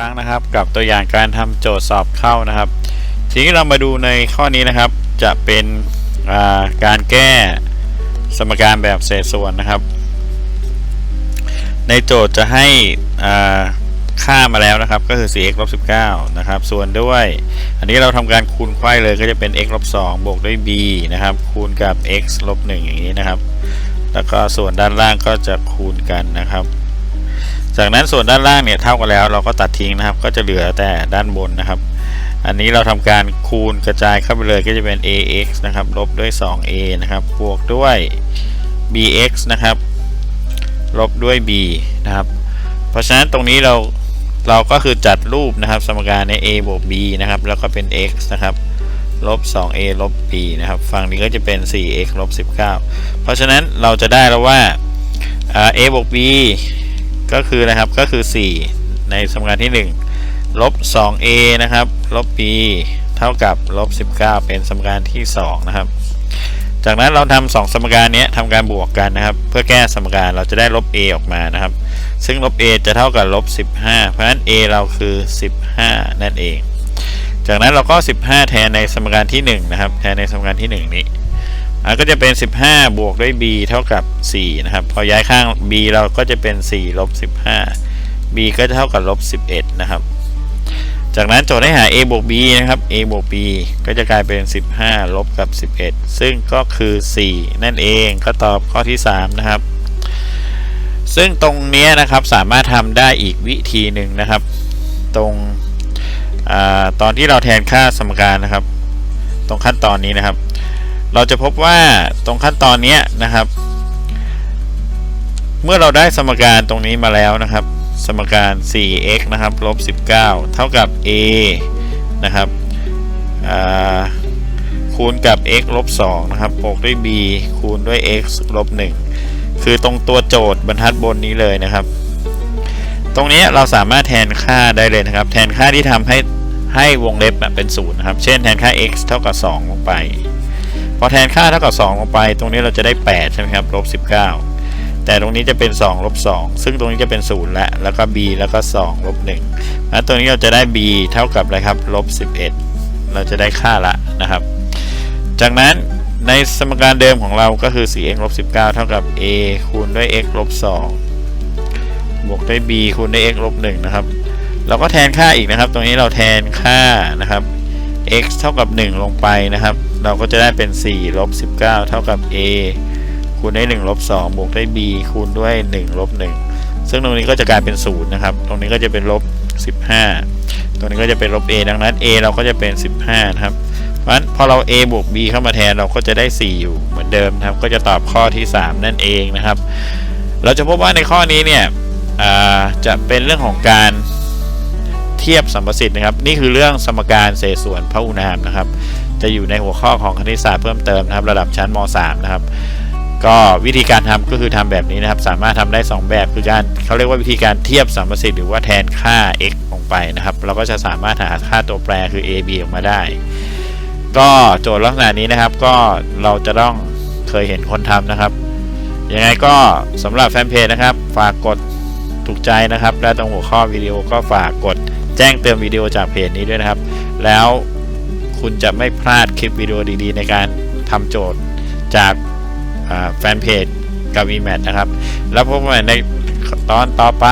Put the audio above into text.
รั้งนะครับ กับตัวอย่างการทำโจทย์สอบเข้านะครับทีนี้เรามาดูในข้อนี้นะครับ จะเป็นาการแก้สมการแบบเศษส่วนนะครับ ในโจทย์จะให้ค่ามาแล้วนะครับ ก็คือ 4x ลบ19 นะครับ ส่วนด้วย อันนี้เราทำการคูณไขว้เลยก็จะเป็น x ลบ2บวกด้วย b นะครับ คูณกับ x ลบ1อย่างนี้นะครับ แล้วก็ส่วนด้านล่างก็จะคูณกันนะครับ จากนั้นส่วนด้านล่างเนี่ยเท่ากันแล้วเราก็ตัดทิ้งนะครับ ก็จะเหลือแต่ด้านบนนะครับ อันนี้เราทำการคูณกระจายเข้าไปเลยก็จะเป็น ax นะครับลบด้วย 2a นะครับบวกด้วย bx นะครับลบด้วย b นะครับ เพราะฉะนั้นตรงนี้เราเราก็คือจัดรูปนะครับ สมการใน a บวก b นะครับ แล้วก็เป็น x นะครับลบ 2a ลบ b นะครับ ฝั่งนี้ก็จะเป็น 4x ลบ 19 เพราะฉะนั้นเราจะได้แล้วว่า a บวก b ก็คือนะครับก็คือ 4 ในสมการที่ 1 ลบ 2a นะครับ ลบ b เท่ากับลบ 19 เป็นสมการที่ 2 นะครับ จากนั้นเราทำสองสมการนี้ทำการบวกกันนะครับ เพื่อแก้สมการเราจะได้ลบ a ออกมานะครับ ซึ่งลบ a จะเท่ากับลบ 15 เพราะฉะนั้น a เราคือ 15 นั่นเอง จากนั้นเราก็ 15 แทนในสมการที่ 1 นะครับ แทนในสมการที่ 1 นี้ ก็จะเป็น 15 บวกด้วย b เท่ากับ 4 นะครับ พอย้ายข้าง b เราก็จะเป็น 4 ลบ 15 b ก็จะเท่ากับลบ 11 นะครับ จากนั้นโจทย์ให้หา a บวก b นะครับ a บวก b ก็จะกลายเป็น 15 ลบกับ 11 ซึ่งก็คือ 4 นั่นเอง ก็ตอบข้อที่ 3 นะครับ ซึ่งตรงนี้นะครับสามารถทำได้อีกวิธีหนึ่งนะครับ ตรงอตอนที่เราแทนค่าสมการนะครับ ตรงขั้นตอนนี้นะครับ เราจะพบว่าตรงขั้นตอนนี้นะครับ เมื่อเราได้สมการตรงนี้มาแล้วนะครับ สมการ 4x นะครับลบ19 เท่ากับ a นะครับคูณกับ x ลบ2นะครับบวกด้วย b คูณด้วย x ลบ1คือตรงตัวโจทย์บรรทัดบนนี้เลยนะครับ ตรงนี้เราสามารถแทนค่าได้เลยนะครับ แทนค่าที่ทำให้ให้วงเล็บเป็นศูนย์นะครับ เช่นแทนค่า x เท่ากับ 2 ลงไป พอแทนค่าเท่ากับ 2 ลงไป ตรงนี้เราจะได้ 8 ใช่ไหมครับลบ19 แต่ตรงนี้จะเป็น2ลบ2ซึ่งตรงนี้จะเป็น 0 แล้ว แล้วก็ b แล้วก็2ลบ1แล้วตรงนี้เราจะได้ b เท่ากับอะไรครับลบ11 เราจะได้ค่าละนะครับ จากนั้นในสมการเดิมของเราก็คือ 4x ลบ19 เท่ากับ a คูณด้วย x ลบ2บวกด้วย b คูณด้วย x ลบ1นะครับ เราก็แทนค่าอีกนะครับ ตรงนี้เราแทนค่านะครับ x เท่ากับ 1 ลงไปนะครับ เราก็จะได้เป็น4ลบ19 เท่ากับ a คูณด้วย1ลบ2บวกด้วย b คูณด้วย1ลบ1ซึ่งตรงนี้ก็จะกลายเป็น0นะครับ ตรงนี้ก็จะเป็นลบ15 ตรงนี้ก็จะเป็นลบ a ดังนั้น a เราก็จะเป็น 15 นะครับ เพราะฉะนั้นพอเรา a บวก b เข้ามาแทนเราก็จะได้ 4 อยู่เหมือนเดิมนะครับ ก็จะตอบข้อที่ 3 นั่นเองนะครับ เราจะพบว่าในข้อนี้เนี่ยจะเป็นเรื่องของการเทียบสัมประสิทธิ์นะครับ นี่คือเรื่องสมการเศษส่วนพหุนามนะครับ จะอยู่ในหัวข้อของคณิตศาสตร์เพิ่มเติมนะครับระดับชั้นม .3 นะครับก็วิธีการทำก็คือทำแบบนี้นะครับ สามารถทำได้ 2 แบบคือการเขาเรียกว่าวิธีการเทียบสัมประสิทธิ์หรือว่าแทนค่า x ลงไปนะครับ เราก็จะสามารถหาค่าตัวแปรคือ a b ออกมาได้ ก็โจทย์ลักษณะนี้นะครับ ก็เราจะต้องเคยเห็นคนทำนะครับยังไงก็สำหรับแฟนเพจนะครับ ฝากกดถูกใจนะครับ และตรงหัวข้อวิดีโอก็ฝากกดแจ้งเตือนวิดีโอจากเพจนี้ด้วยนะครับ แล้ว คุณจะไม่พลาดคลิปวิดีโอดีๆ ในการทำโจทย์จากแฟนเพจกับ e m a t นะครับ แล้วพบกันใหม่ในตอนต่อไป